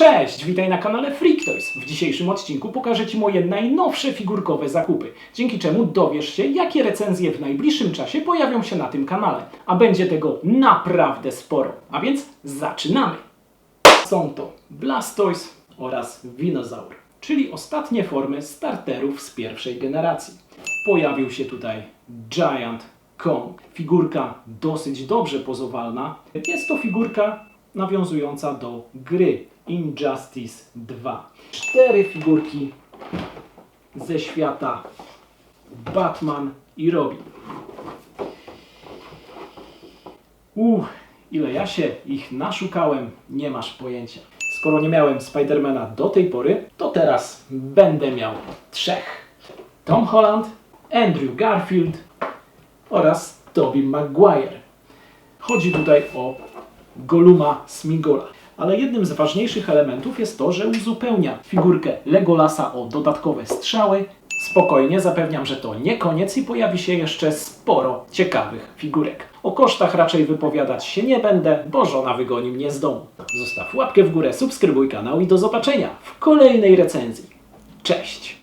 Cześć, witaj na kanale Freak Toys. W dzisiejszym odcinku pokażę Ci moje najnowsze figurkowe zakupy, dzięki czemu dowiesz się, jakie recenzje w najbliższym czasie pojawią się na tym kanale. A będzie tego naprawdę sporo. A więc zaczynamy! Są to Blastoise oraz Winozaur, czyli ostatnie formy starterów z pierwszej generacji. Pojawił się tutaj Giant Kong. Figurka dosyć dobrze pozowalna. Jest to figurka nawiązująca do gry Injustice 2. Cztery figurki ze świata Batman i Robin. Uch, ile ja się ich naszukałem, nie masz pojęcia. Skoro nie miałem Spidermana do tej pory, to teraz będę miał trzech. Tom Holland, Andrew Garfield oraz Tobey Maguire. Chodzi tutaj o Goluma Smigola. Ale jednym z ważniejszych elementów jest to, że uzupełnia figurkę Legolasa o dodatkowe strzały. Spokojnie, zapewniam, że to nie koniec i pojawi się jeszcze sporo ciekawych figurek. O kosztach raczej wypowiadać się nie będę, bo żona wygoni mnie z domu. Zostaw łapkę w górę, subskrybuj kanał i do zobaczenia w kolejnej recenzji. Cześć!